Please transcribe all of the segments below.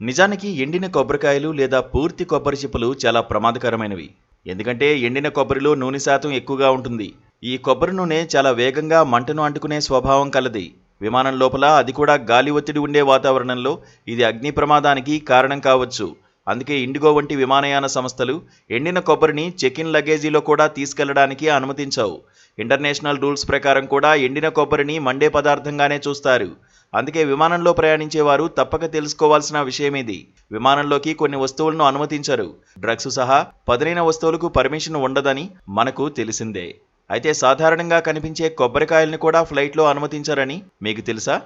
నిజానికి ఎండిన కొబ్బరికాయలు లేదా పూర్తి కొబ్బరి చిప్పలు చాలా ప్రమాదకరమైనవి. ఎందుకంటే ఎండిన కొబ్బరిలో నూనె శాతం ఎక్కువగా ఉంటుంది. ఈ కొబ్బరి నూనె చాలా వేగంగా మంటను అంటుకునే స్వభావం కలది. విమానం లోపల అది కూడా గాలి ఒత్తిడి ఉండే వాతావరణంలో ఇది అగ్ని ప్రమాదానికి కారణం కావచ్చు. అందుకే ఇండిగో వంటి విమానయాన సంస్థలు ఎండిన కొబ్బరిని చెక్ ఇన్ లగేజీలో కూడా తీసుకెళ్ళడానికి అనుమతించవు. ఇంటర్నేషనల్ రూల్స్ ప్రకారం కూడా ఎండిన కొబ్బరిని మండే పదార్థంగానే చూస్తారు. అందుకే విమానంలో ప్రయాణించే వారు తప్పక తెలుసుకోవాల్సిన విషయం ఇది విమానంలోకి కొన్ని వస్తువులను అనుమతించరు. డ్రగ్స్ సహా పదునైన వస్తువులకు పర్మిషన్ ఉండదని మనకు తెలిసిందే. అయితే సాధారణంగా కనిపించే కొబ్బరికాయల్ని కూడా ఫ్లైట్లో అనుమతించరని మీకు తెలుసా?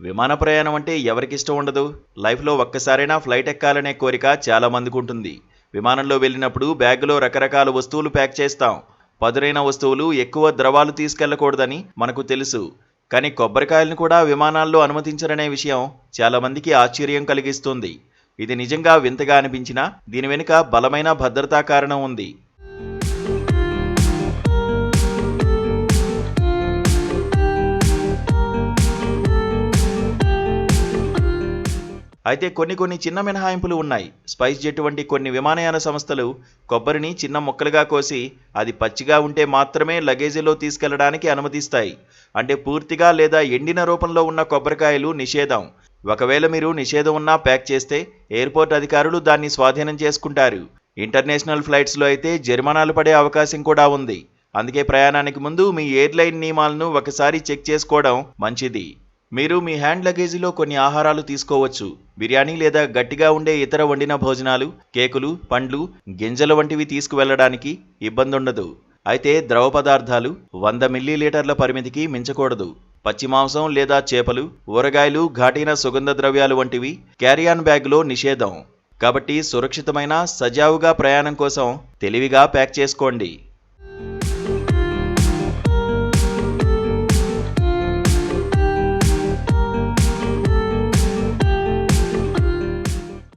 విమాన ప్రయాణం అంటే ఎవరికిష్టం ఉండదు. లైఫ్లో ఒక్కసారైనా ఫ్లైట్ ఎక్కాలనే కోరిక చాలా మందికి ఉంటుంది. విమానంలో వెళ్ళినప్పుడు బ్యాగులో రకరకాల వస్తువులు ప్యాక్ చేస్తాం. పదునైన వస్తువులు ఎక్కువ ద్రవాలు తీసుకెళ్ళకూడదని మనకు తెలుసు. కానీ కొబ్బరికాయలను కూడా విమానాల్లో అనుమతించరనే విషయం చాలామందికి ఆశ్చర్యం కలిగిస్తుంది. ఇది నిజంగా వింతగా అనిపించినా దీని వెనుక బలమైన భద్రతా కారణం ఉంది. అయితే కొన్ని కొన్ని చిన్న మినహాయింపులు ఉన్నాయి. స్పైస్ జెట్ వంటి కొన్ని విమానయాన సంస్థలు కొబ్బరిని చిన్న ముక్కలుగా కోసి అది పచ్చిగా ఉంటే మాత్రమే లగేజీలో తీసుకెళ్ళడానికి అనుమతిస్తాయి. అంటే పూర్తిగా లేదా ఎండిన రూపంలో ఉన్న కొబ్బరికాయలు నిషేధం. ఒకవేళ మీరు నిషేధం ఉన్నా ప్యాక్ చేస్తే ఎయిర్పోర్ట్ అధికారులు దాన్ని స్వాధీనం చేసుకుంటారు. ఇంటర్నేషనల్ ఫ్లైట్స్లో అయితే జరిమానాలు పడే అవకాశం కూడా ఉంది. అందుకే ప్రయాణానికి ముందు మీ ఎయిర్లైన్ నియమాలను ఒకసారి చెక్ చేసుకోవడం మంచిది. మీరు మీ హ్యాండ్ లగేజీలో కొన్ని ఆహారాలు తీసుకోవచ్చు. బిర్యానీ లేదా గట్టిగా ఉండే ఇతర వండిన భోజనాలు కేకులు పండ్లు గింజల వంటివి తీసుకువెళ్ళడానికి ఇబ్బంది ఉండదు అయితే ద్రవ పదార్థాలు వంద మిల్లీలీటర్ల పరిమితికి మించకూడదు. పచ్చి మాంసం లేదా చేపలు ఊరగాయలు ఘాటైన సుగంధ ద్రవ్యాలు వంటివి క్యారియాన్ బ్యాగ్లో నిషేధం. కాబట్టి సురక్షితమైన సజావుగా ప్రయాణం కోసం తెలివిగా ప్యాక్ చేసుకోండి.